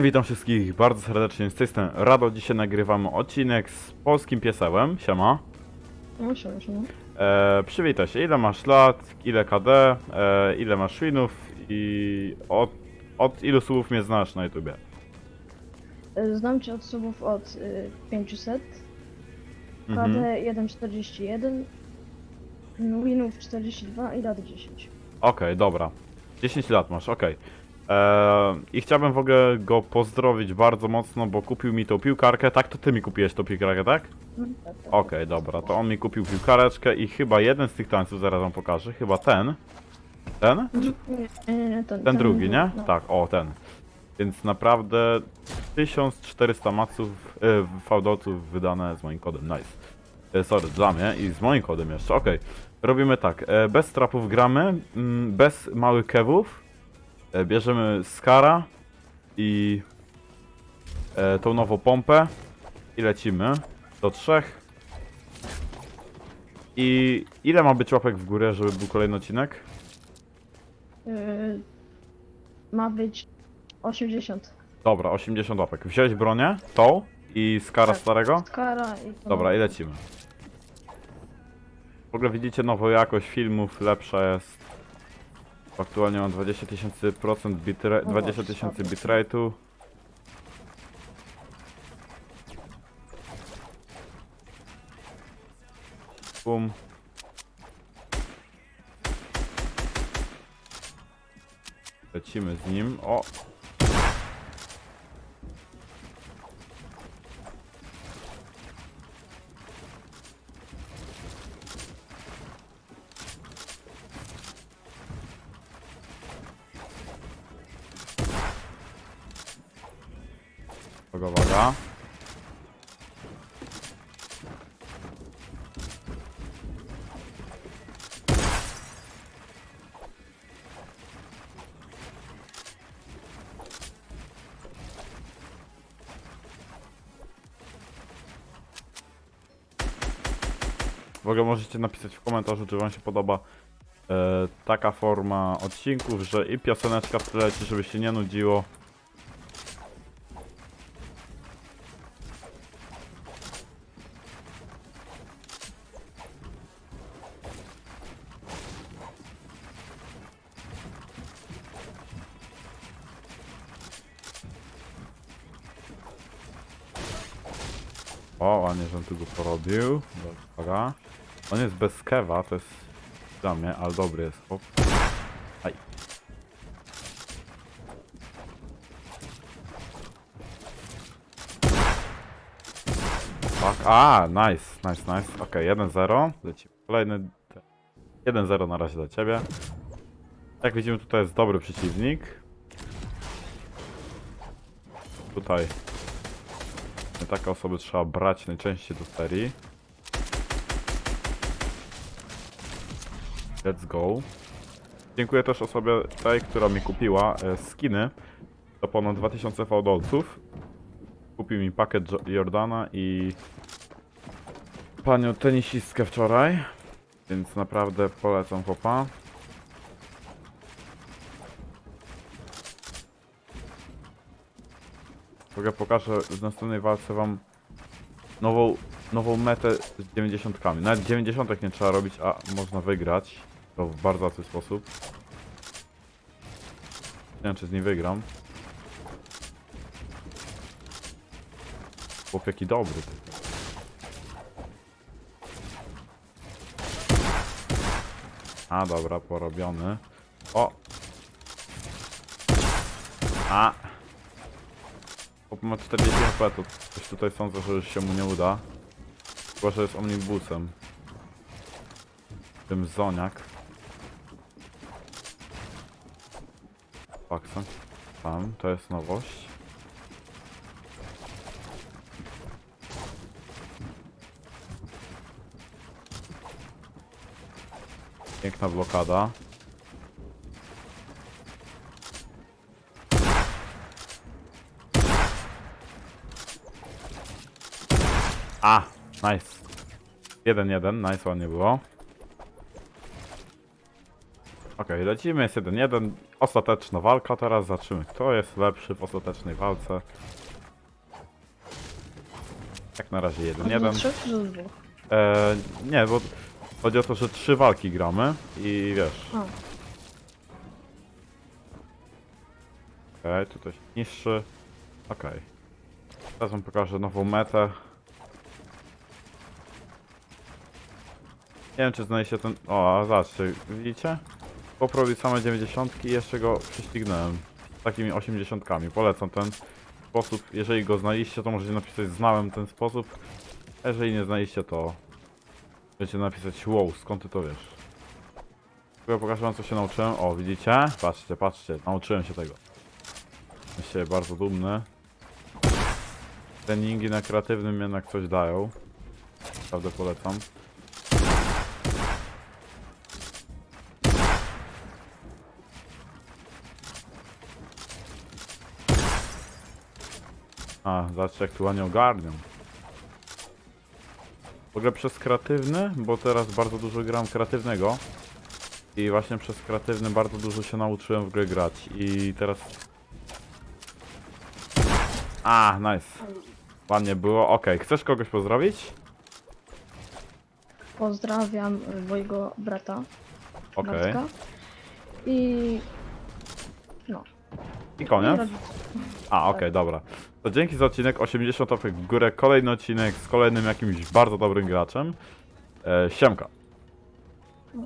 Witam wszystkich bardzo serdecznie, z tej strony Rado. Dzisiaj nagrywamy odcinek z polskim piesełem. Siema. No, siema, siema. E, przywitaj się, ile masz lat, ile KD, e, ile masz winów i od, od ilu słów mnie znasz na YouTubie? Y, Znam cię od subów od y, 500, Mhm. KD 1,41, mm, Winów 42 i lat 10. Okej, dobra. 10 lat masz, okej. E, I chciałbym w ogóle go pozdrowić bardzo mocno, bo kupił mi tą piłkarkę. Tak, to ty mi kupiłeś tą piłkarkę, tak? Okej, dobra, to on mi kupił piłkareczkę i chyba jeden z tych tańców, zaraz wam pokażę, chyba ten. Ten? Ten, drugi, nie? Tak, o, ten. Więc naprawdę 1400 maców, e, fałdolców wydane z moim kodem, nice. E, sorry, dla mnie i z moim kodem jeszcze, okej. Robimy tak, e, bez strapów gramy, mm, bez małych kewów. E, bierzemy Skara i e, tą nową pompę i lecimy do trzech. I ile ma być łapek w górę, żeby był kolejny odcinek? Y, ma być 80. Dobra, 80 łapek. Wziąłeś bronię, tą i skara Tak. starego? Skara i to Dobra, i lecimy. W ogóle widzicie nową jakość filmów, lepsza jest. Aktualnie mam 20 tysięcy procent bitrate, O, 20 tysięcy słabe. bitrate'u. Bum. Lecimy z nim. O, Uwaga, uwaga. W ogóle możecie napisać w komentarzu, czy wam się podoba e, taka forma odcinków, że i pioseneczka w tle się nie nudziło. O, ładnie, żebym tu go porobił. Dobra. On jest bez kewa, to jest dla mnie, ale dobry jest chłop. Aj. Tak, a, nice, nice, nice. Okej, 1-0. Lecimy. Kolejny. 1-0 na razie dla ciebie. Jak widzimy, tutaj jest dobry przeciwnik. Tutaj takie osoby trzeba brać najczęściej do serii. Let's go. Dziękuję też osobie tej, która mi kupiła e, skiny do ponad 2000 fałdolców. Kupił mi pakiet Jo- Jordana i panią tenisistkę wczoraj, więc naprawdę polecam chłopa. Ogóle pokażę w następnej walce wam nową, nową metę z 90. Nawet 90 nie trzeba robić, a można wygrać. To w bardzo łatwy sposób. Nie wiem czy z niej wygram. Chłop jaki dobry. A dobra, porobiony. O! A! Chłop ma 40 HP, to coś tutaj sądzę, że się mu nie uda. Chyba, że jest omnibusem. Tym zoniak. Faksa. Tam, to jest nowość. Piękna blokada. A, nice. 1-1, nice, ładnie było. Ok, Okej, lecimy, jest 1-1. Ostateczna walka teraz, zobaczymy kto jest lepszy w ostatecznej walce. Jak na razie Do 1-1. trzech czy do dwóch? E, nie, bo chodzi o to, że trzy walki gramy i wiesz. Okej, tutaj się niższy. Okej. Teraz wam pokażę nową metę. Nie wiem czy znajdziecie ten... O, a zobaczcie, widzicie? Poprawił same 90 i jeszcze go prześcignąłem. Takimi 80. Polecam ten sposób. Jeżeli go znaliście, to możecie napisać znałem ten sposób. Jeżeli nie znaliście, to będziecie napisać wow, skąd ty to wiesz? Tylko ja pokażę wam co się nauczyłem. O, widzicie? Patrzcie, patrzcie, nauczyłem się tego. Jestem siebie bardzo dumny. Treningi na kreatywnym jednak coś dają. Naprawdę polecam. A, zobaczcie jak tu ładnie ogarniam. W ogóle przez kreatywny, bo teraz bardzo dużo gram kreatywnego. I właśnie przez kreatywny bardzo dużo się nauczyłem w grę grać. I teraz a, nice. Ładnie było. Okej, chcesz kogoś pozdrowić? pozdrawiam mojego brata. Okej. Bartka. I... No. I koniec? A, okej, dobra. To dzięki za odcinek 80 łapek w górę. Kolejny odcinek z kolejnym jakimś bardzo dobrym graczem. E, siemka. No.